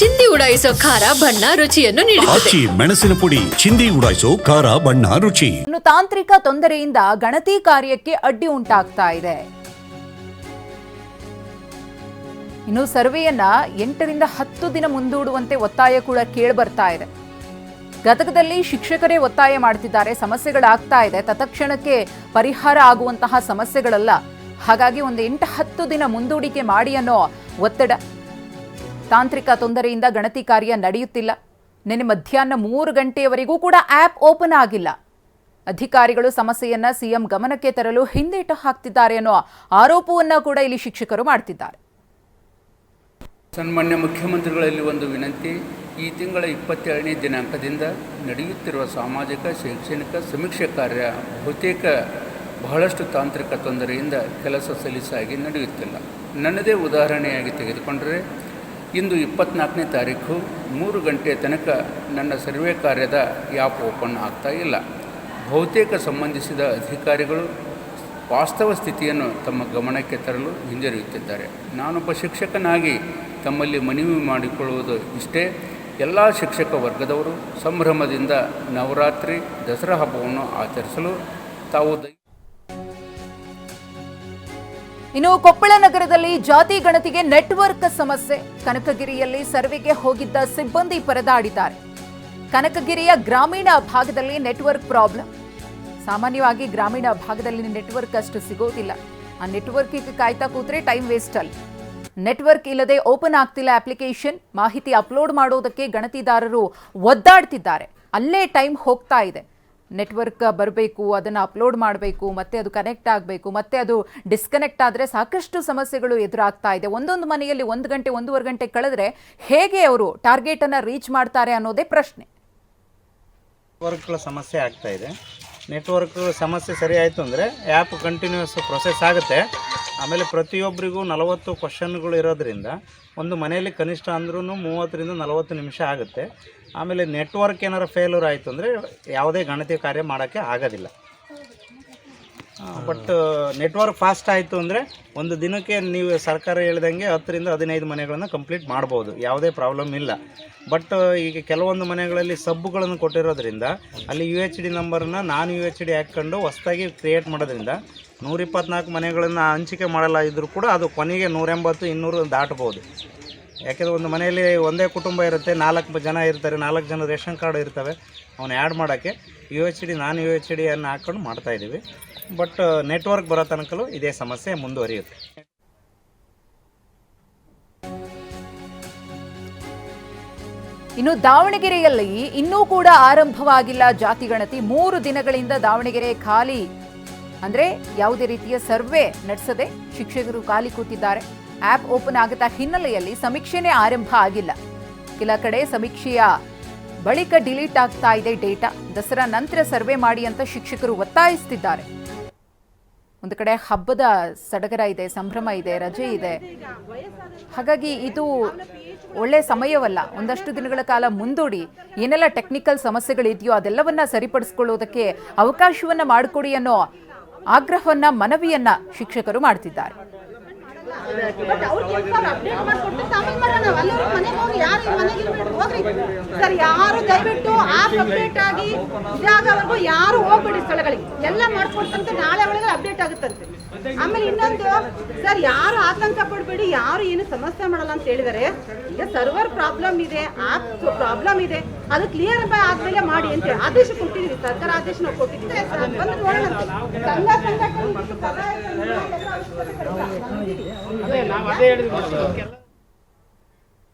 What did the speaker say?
ಚಿಂದಿ ಉಡಾಯಿಸೋ ಖಾರ ಬಣ್ಣ ರುಚಿಯನ್ನು ನೀಡುತ್ತದೆ. ಆಚಿ ಮೆಣಸಿನ ಪುಡಿ ಚಿಂದಿ ಉಡಾಯಿಸೋ ಖಾರ ಬಣ್ಣ ರುಚಿ. ಇನ್ನು ತಾಂತ್ರಿಕ ತೊಂದರೆಯಿಂದ ಗಣತಿ ಕಾರ್ಯಕ್ಕೆ ಅಡ್ಡಿ ಉಂಟಾಗ್ತಾ ಇದೆ. ಇನ್ನು ಸರ್ವೆಯನ್ನ ಎಂಟರಿಂದ ಹತ್ತು ದಿನ ಮುಂದೂಡುವಂತೆ ಒತ್ತಾಯ ಕೂಡ ಕೇಳಿಬರ್ತಾ ಇದೆ. ಗದಗದಲ್ಲಿ ಶಿಕ್ಷಕರೇ ಒತ್ತಾಯ ಮಾಡ್ತಿದ್ದಾರೆ ಸಮಸ್ಯೆಗಳಾಗ್ತಾ ಇದೆ. ತತ್ಕ್ಷಣಕ್ಕೆ ಪರಿಹಾರ ಆಗುವಂತಹ ಸಮಸ್ಯೆಗಳಲ್ಲ. ಹಾಗಾಗಿ ಒಂದು ಎಂಟು ಹತ್ತು ದಿನ ಮುಂದೂಡಿಕೆ ಮಾಡಿ ಅನ್ನೋ ಒತ್ತಡ ತಾಂತ್ರಿಕ ತೊಂದರೆಯಿಂದ ಗಣತಿ ಕಾರ್ಯ ನಡೆಯುತ್ತಿಲ್ಲ. ನಿನ್ನೆ ಮಧ್ಯಾಹ್ನ ಮೂರು ಗಂಟೆಯವರೆಗೂ ಕೂಡ ಆಪ್ ಓಪನ್ ಆಗಿಲ್ಲ. ಅಧಿಕಾರಿಗಳು ಸಮಸ್ಯೆಯನ್ನ ಸಿಎಂ ಗಮನಕ್ಕೆ ತರಲು ಹಿಂದೇಟು ಹಾಕ್ತಿದ್ದಾರೆ ಅನ್ನೋ ಆರೋಪವನ್ನು ಕೂಡ ಇಲ್ಲಿ ಶಿಕ್ಷಕರು ಮಾಡ್ತಿದ್ದಾರೆ. ಸನ್ಮಾನ್ಯ ಮುಖ್ಯಮಂತ್ರಿಗಳಲ್ಲಿ ಒಂದು ವಿನಂತಿ, ಈ ತಿಂಗಳ ಇಪ್ಪತ್ತೇಳನೇ ದಿನಾಂಕದಿಂದ ನಡೆಯುತ್ತಿರುವ ಸಾಮಾಜಿಕ, ಶೈಕ್ಷಣಿಕ ಸಮೀಕ್ಷೆ ಕಾರ್ಯ ಬಹುತೇಕ ಬಹಳಷ್ಟು ತಾಂತ್ರಿಕ ತೊಂದರೆಯಿಂದ ಕೆಲಸ ಸಲೀಸಾಗಿ ನಡೆಯುತ್ತಿಲ್ಲ. ನನ್ನದೇ ಉದಾಹರಣೆಯಾಗಿ ತೆಗೆದುಕೊಂಡರೆ ಇಂದು ಇಪ್ಪತ್ನಾಲ್ಕನೇ ತಾರೀಕು ಮೂರು ಗಂಟೆ ತನಕ ನನ್ನ ಸರ್ವೆ ಕಾರ್ಯದ ಆ್ಯಪ್ ಓಪನ್ ಆಗ್ತಾ ಇಲ್ಲ. ಬಹುತೇಕ ಸಂಬಂಧಿಸಿದ ಅಧಿಕಾರಿಗಳು ವಾಸ್ತವ ಸ್ಥಿತಿಯನ್ನು ತಮ್ಮ ಗಮನಕ್ಕೆ ತರಲು ಹಿಂಜರಿಯುತ್ತಿದ್ದಾರೆ. ನಾನೊಬ್ಬ ಶಿಕ್ಷಕನಾಗಿ ತಮ್ಮಲ್ಲಿ ಮನವಿ ಮಾಡಿಕೊಳ್ಳುವುದು ಇಷ್ಟೇ. ಎಲ್ಲ ಶಿಕ್ಷಕ ವರ್ಗದವರು ಸಂಭ್ರಮದಿಂದ ನವರಾತ್ರಿ, ದಸರಾ ಹಬ್ಬವನ್ನು ಆಚರಿಸಲು ತಾವು ಇನ್ನು ಕೊಪ್ಪಳ ನಗರದಲ್ಲಿ ಜಾತಿ ಗಣತಿಗೆ ನೆಟ್ವರ್ಕ್ ಸಮಸ್ಯೆ. ಕನಕಗಿರಿಯಲ್ಲಿ ಸರ್ವೆಗೆ ಹೋಗಿದ್ದ ಸಿಬ್ಬಂದಿ ಪರದಾಡಿದ್ದಾರೆ. ಕನಕಗಿರಿಯ ಗ್ರಾಮೀಣ ಭಾಗದಲ್ಲಿ ನೆಟ್ವರ್ಕ್ ಪ್ರಾಬ್ಲಮ್. ಸಾಮಾನ್ಯವಾಗಿ ಗ್ರಾಮೀಣ ಭಾಗದಲ್ಲಿ ನೆಟ್ವರ್ಕ್ ಅಷ್ಟು ಸಿಗೋದಿಲ್ಲ. ಆ ನೆಟ್ವರ್ಕಿಗೆ ಕಾಯ್ತಾ ಕೂತ್ರೆ ಟೈಮ್ ವೇಸ್ಟ್ ಅಲ್ಲಿ. ನೆಟ್ವರ್ಕ್ ಇಲ್ಲದೆ ಓಪನ್ ಆಗ್ತಿಲ್ಲ ಅಪ್ಲಿಕೇಶನ್. ಮಾಹಿತಿ ಅಪ್ಲೋಡ್ ಮಾಡೋದಕ್ಕೆ ಗಣತಿದಾರರು ಒದ್ದಾಡ್ತಿದ್ದಾರೆ. ಅಲ್ಲೇ ಟೈಮ್ ಹೋಗ್ತಾ ಇದೆ. ನೆಟ್ವರ್ಕ್ ಬರಬೇಕು, ಅದನ್ನು ಅಪ್ಲೋಡ್ ಮಾಡಬೇಕು, ಮತ್ತೆ ಅದು ಕನೆಕ್ಟ್ ಆಗಬೇಕು, ಮತ್ತೆ ಅದು ಡಿಸ್ಕನೆಕ್ಟ್ ಆದರೆ ಸಾಕಷ್ಟು ಸಮಸ್ಯೆಗಳು ಎದುರಾಗ್ತಾ ಇದೆ. ಒಂದೊಂದು ಮನೆಯಲ್ಲಿ ಒಂದು ಗಂಟೆ, ಒಂದೂವರೆ ಗಂಟೆ ಕಳೆದ್ರೆ ಹೇಗೆ ಅವರು ಟಾರ್ಗೆಟನ್ನು ರೀಚ್ ಮಾಡ್ತಾರೆ ಅನ್ನೋದೇ ಪ್ರಶ್ನೆ. ನೆಟ್ವರ್ಕ್ಗಳ ಸಮಸ್ಯೆ ಆಗ್ತಾ ಇದೆ. ನೆಟ್ವರ್ಕ್ ಸಮಸ್ಯೆ ಸರಿ ಆಯಿತು ಅಂದರೆ ಆ್ಯಪ್ ಕಂಟಿನ್ಯೂಸ್ ಪ್ರೊಸೆಸ್ ಆಗುತ್ತೆ. ಆಮೇಲೆ ಪ್ರತಿಯೊಬ್ಬರಿಗೂ ನಲವತ್ತು ಕ್ವಶನ್ಗಳು ಇರೋದ್ರಿಂದ ಒಂದು ಮನೆಯಲ್ಲಿ ಕನಿಷ್ಠ ಅಂದ್ರೂ ಮೂವತ್ತರಿಂದ ನಲವತ್ತು ನಿಮಿಷ ಆಗುತ್ತೆ. ಆಮೇಲೆ ನೆಟ್ವರ್ಕ್ ಏನಾರು ಫೇಲ್ಯೂರ್ ಆಯಿತು ಅಂದರೆ ಯಾವುದೇ ಗಣತಿ ಕಾರ್ಯ ಮಾಡೋಕ್ಕೆ ಆಗೋದಿಲ್ಲ. ಬಟ್ ನೆಟ್ವರ್ಕ್ ಫಾಸ್ಟ್ ಆಯಿತು ಅಂದರೆ ಒಂದು ದಿನಕ್ಕೆ ನೀವು ಸರ್ಕಾರ ಹೇಳ್ದಂಗೆ ಹತ್ತರಿಂದ ಹದಿನೈದು ಮನೆಗಳನ್ನು ಕಂಪ್ಲೀಟ್ ಮಾಡ್ಬೋದು. ಯಾವುದೇ ಪ್ರಾಬ್ಲಮ್ ಇಲ್ಲ. ಬಟ್ ಈಗ ಕೆಲವೊಂದು ಮನೆಗಳಲ್ಲಿ ಸಬ್ಬುಗಳನ್ನು ಕೊಟ್ಟಿರೋದ್ರಿಂದ ಅಲ್ಲಿ ಯು ಎಚ್ ಡಿ ನಂಬರನ್ನು ನಾನು ಯು ಎಚ್ ಡಿ ಹಾಕ್ಕೊಂಡು ಹೊಸ್ದಾಗಿ ಕ್ರಿಯೇಟ್ ಮಾಡೋದ್ರಿಂದ ನೂರಿಪ್ಪತ್ನಾಲ್ಕು ಮನೆಗಳನ್ನು ಹಂಚಿಕೆ ಮಾಡಲಾಗಿದ್ದರೂ ಕೂಡ ಅದು ಕೊನೆಗೆ ನೂರೆಂಬತ್ತು, ಇನ್ನೂರು ದಾಟ್ಬೋದು ಯಾಕೆಂದರೆ ಒಂದು ಮನೆಯಲ್ಲಿ ಒಂದೇ ಕುಟುಂಬ ಇರುತ್ತೆ, ನಾಲ್ಕು ಜನ ಇರ್ತಾರೆ, ನಾಲ್ಕು ಜನ ರೇಷನ್ ಕಾರ್ಡ್ ಇರ್ತವೆ ಅವನ್ನ ಆ್ಯಡ್ ಮಾಡೋಕ್ಕೆ ಯು ಎಚ್ ಡಿ ನಾನು ಯು ಎಚ್ ಡಿಯನ್ನು ಹಾಕ್ಕೊಂಡು ಮಾಡ್ತಾಯಿದ್ದೀವಿ ಬಟ್ ನೆಟ್ವರ್ಕ್ ಬರೋ ತನಕಲ್ಲೂ ಇದೇ ಸಮಸ್ಯೆ ಮುಂದುವರಿಯುತ್ತೆ. ಇನ್ನು ದಾವಣಗೆರೆಯಲ್ಲಿ ಇನ್ನೂ ಕೂಡ ಆರಂಭವಾಗಿಲ್ಲ ಜಾತಿ ಗಣತಿ. ಮೂರು ದಿನಗಳಿಂದ ದಾವಣಗೆರೆ ಖಾಲಿ. ಅಂದ್ರೆ ಯಾವುದೇ ರೀತಿಯ ಸರ್ವೆ ನಡೆಸದೆ ಶಿಕ್ಷಕರು ಖಾಲಿ ಕೂತಿದ್ದಾರೆ. ಆಪ್ ಓಪನ್ ಆಗದ ಹಿನ್ನೆಲೆಯಲ್ಲಿ ಸಮೀಕ್ಷೆನೇ ಆರಂಭ ಆಗಿಲ್ಲ. ಕೆಲ ಕಡೆ ಸಮೀಕ್ಷೆಯ ಬಳಿಕ ಡಿಲೀಟ್ ಆಗ್ತಾ ಇದೆ ಡೇಟಾ. ದಸರಾ ನಂತರ ಸರ್ವೆ ಮಾಡಿ ಅಂತ ಶಿಕ್ಷಕರು ಒತ್ತಾಯಿಸ್ತಿದ್ದಾರೆ. ಒಂದು ಕಡೆ ಹಬ್ಬದ ಸಡಗರ ಇದೆ, ಸಂಭ್ರಮ ಇದೆ, ರಜೆ ಇದೆ. ಹಾಗಾಗಿ ಇದು ಒಳ್ಳೆ ಸಮಯವಲ್ಲ. ಒಂದಷ್ಟು ದಿನಗಳ ಕಾಲ ಮುಂದೂಡಿ ಏನೆಲ್ಲ ಟೆಕ್ನಿಕಲ್ ಸಮಸ್ಯೆಗಳಿದೆಯೋ ಅದೆಲ್ಲವನ್ನ ಸರಿಪಡಿಸ್ಕೊಳ್ಳೋದಕ್ಕೆ ಅವಕಾಶವನ್ನ ಮಾಡಿಕೊಡಿ ಅನ್ನೋ ಆಗ್ರಹವನ್ನ ಮನವಿಯನ್ನ ಶಿಕ್ಷಕರು ಮಾಡ್ತಿದ್ದಾರೆ. ಸರ್, ಯಾರು ದಯವಿಟ್ಟು ಆಗಿ ಯಾರು ಹೋಗ್ಬಿಡಿ ಸ್ಥಳಗಳಿಗೆ. ಎಲ್ಲ ಮಾಡ್ಕೊಡ್ತಂತೆ ನಾಳೆ ಒಳಗೆ ಅಪ್ಡೇಟ್ ಆಗುತ್ತಂತೆ. ಆಮೇಲೆ ಇನ್ನೊಂದು, ಸರ್, ಯಾರು ಆತಂಕ ಪಡಬೇಡಿ, ಯಾರು ಏನು ಸಮಸ್ಯೆ ಮಾಡಲ್ಲ ಅಂತ ಹೇಳಿದರೆ, ಈಗ ಸರ್ವರ್ ಪ್ರಾಬ್ಲಮ್ ಇದೆ ಆಪ್ ಪ್ರಾಬ್ಲಮ್ ಇದೆ, ಅದು ಕ್ಲಿಯರ್ ಆದ್ಮೇಲೆ ಮಾಡಿ ಅಂತ ಆದೇಶ ಕೊಟ್ಟಿದ್ದೀವಿ ಸರ್ಕಾರ ಆದೇಶ ನಾವು ಕೊಟ್ಟಿದ್ದೀವಿ. ಬಂದು ನೋಡೋಣ. ಸಂಘ ಸಂಘಟನೆ